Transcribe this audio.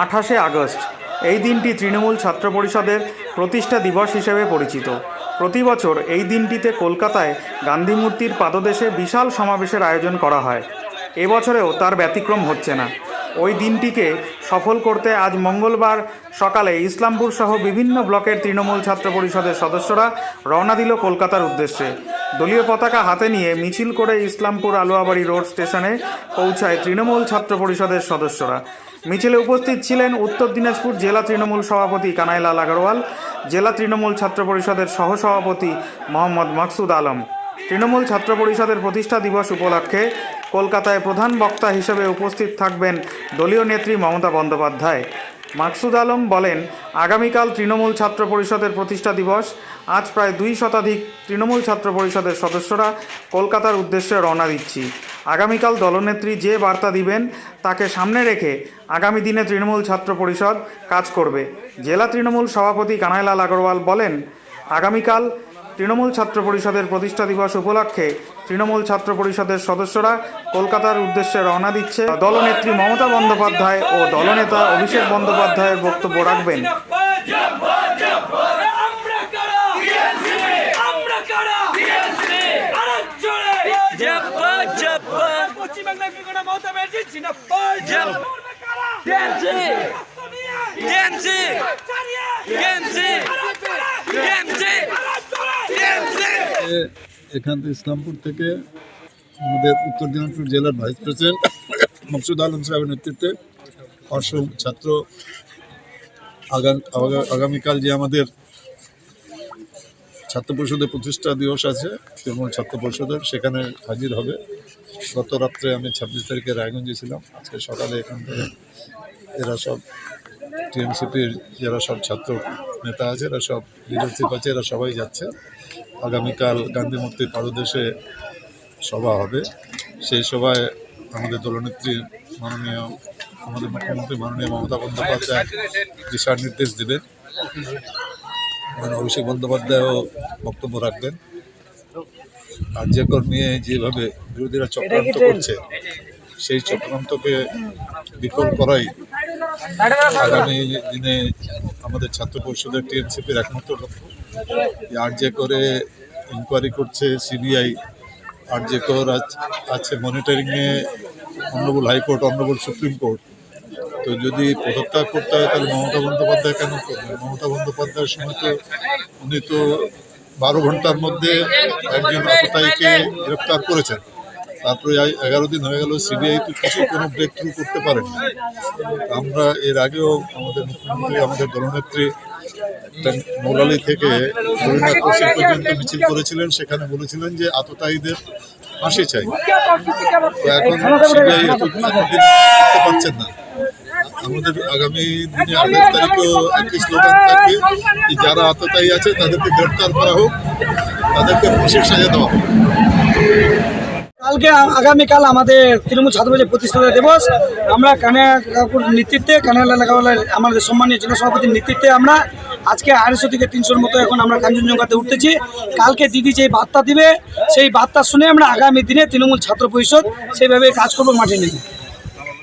আঠাশে আগস্ট। এই দিনটি তৃণমূল ছাত্র পরিষদের প্রতিষ্ঠা দিবস হিসেবে পরিচিত। প্রতি বছর এই দিনটিতে কলকাতায় গান্ধী মূর্তির পাদদেশে বিশাল সমাবেশের আয়োজন করা হয়। এবছরেও তার ব্যতিক্রম হচ্ছে না। ওই দিনটিকে সফল করতে আজ মঙ্গলবার সকালে ইসলামপুর সহ বিভিন্ন ব্লকের তৃণমূল ছাত্র পরিষদের সদস্যরা রওনা দিল কলকাতার উদ্দেশ্যে। দলীয় পতাকা হাতে নিয়ে মিছিল করে ইসলামপুর আলুয়াবাড়ি রোড স্টেশনে পৌঁছায় তৃণমূল ছাত্র পরিষদের সদস্যরা। মিছিলে উপস্থিত ছিলেন উত্তর দিনাজপুর জেলা তৃণমূল সভাপতি কানাইলাল আগরওয়াল, জেলা তৃণমূল ছাত্র পরিষদের সহসভাপতি মোহাম্মদ মাকসুদ আলম। তৃণমূল ছাত্র পরিষদের প্রতিষ্ঠা দিবস উপলক্ষে কলকাতায় প্রধান বক্তা হিসেবে উপস্থিত থাকবেন দলীয় নেত্রী মমতা বন্দ্যোপাধ্যায়। মাকসুদ আলম বলেন, আগামীকাল তৃণমূল ছাত্র পরিষদের প্রতিষ্ঠা দিবস। আজ প্রায় দুই শতাধিক তৃণমূল ছাত্র পরিষদের সদস্যরা কলকাতার উদ্দেশ্যে রওনা দিচ্ছি। আগামীকাল দলনেত্রী যে বার্তা দিবেন, তাকে সামনে রেখে আগামী দিনে তৃণমূল ছাত্র পরিষদ কাজ করবে। জেলা তৃণমূল সভাপতি কানাইলাল আগরওয়াল বলেন, আগামীকাল তৃণমূল ছাত্র পরিষদের প্রতিষ্ঠা দিবস উপলক্ষে তৃণমূল ছাত্র পরিষদের সদস্যরা কলকাতার উদ্দেশ্যে রওনা দিচ্ছে। দলনেত্রী মমতা বন্দ্যোপাধ্যায় ও দলনেতা অভিষেক বন্দ্যোপাধ্যায়ের বক্তব্য রাখবেন আমরা কারা আমরা কারা আরে চলে জব্বা জব্বা পশ্চিম বাংলায় বিগড়া মমতা ব্যানার্জি জিন্দাবাদ জব- আমরা কারা টিএমসি রক্ত নিয়ে টিএমসি চালিয়ে টিএমসি আরে চলে এ এখান থেকে ইসলামপুর থেকে আমাদের উত্তর দিনাজপুর জেলার ভাইস প্রেসিডেন্ট মকসুদ আলম সাহেবের নেতৃত্বে অসম ছাত্র আগাম- আগামীকাল যে আমাদের ছাত্র পরিষদের প্রতিষ্ঠা দিবস আছে, তৃণমূল ছাত্র পরিষদের, সেখানে হাজির হবে। গত রাত্রে আমি ছাব্বিশ তারিখে রায়গঞ্জে ছিলাম আজকে সকালে এখান থেকে এরা সব টিএমসিপির যারা সব ছাত্র নেতা আছে, এরা সব লিডারশিপ আছে, এরা সবাই যাচ্ছে। আগামীকাল গান্ধী মূর্তির পাদদেশে সভা হবে। সেই সভায় আমাদের দলনেত্রী মাননীয়, আমাদের মুখ্যমন্ত্রী মাননীয় মমতা বন্দ্যোপাধ্যায় দিশা নির্দেশ দেবেন। অভিষেক বন্দ্যোপাধ্যায়ও বক্তব্য রাখবেন। কার্যকর নিয়ে যেভাবে বিরোধীরা চক্রান্ত করছে সেই চক্রান্তকে বিফল করাই আগামী দিনে আমাদের ছাত্র পরিষদের টিএমসিপির একমাত্র লক্ষ্য। আর যে করে ইনকোয়ারি করছে সিবিআই আর যে কর আছ- মনিটরিংয়ে honourable high court honourable supreme court তো যদি পদত্যাগ করতে হয় তাহলে মমতা বন্দ্যোপাধ্যায় কেন করবে? মমতা বন্দ্যোপাধ্যায়ের সঙ্গে তো উনি তো বারো ঘণ্টার মধ্যে একজন আততায়ীকে গ্রেপ্তার করেছেন। তারপরে এগারো দিন হয়ে গেল, সিবিআই তো কিছু কোনো ব্রেক থ্রু করতে পারেনি। আমরা এর আগেও আমাদের মুখ্যমন্ত্রী, আমাদের দলনেত্রী মৌলালি থেকে পর্যন্ত মিছিল করেছিলেন। সেখানে বলেছিলেন যে আততায়ীদের ফাঁসি চাই। তো এখন সিবিআই এতদিন করতে পারছেন না। আমাদের আগামী দিনে আঠাশ তারিখেও একই স্লোগান থাকবে যে যারা আততায়ী আছে তাদেরকে গ্রেপ্তার করা হোক তাদেরকে ফাঁসির সাজা দেওয়া হোক। কালকে আগামীকাল আমাদের তৃণমূল ছাত্র পরিষদের প্রতিষ্ঠাতা দিবস। আমরা কানিয়া কাকুর নেতৃত্বে কানিয়া এলাকাওয়ালার আমাদের সম্মানীয় জেলা সভাপতির নেতৃত্বে আমরা আজকে আড়াইশো থেকে তিনশোর মতো এখন আমরা কাঞ্চনজঙ্ঘাতে উঠতেছি। কালকে দিদি যে বার্তা দিবে, সেই বার্তা শুনে আমরা আগামী দিনে তৃণমূল ছাত্র পরিষদ সেইভাবে কাজ করব মাঠে নেবে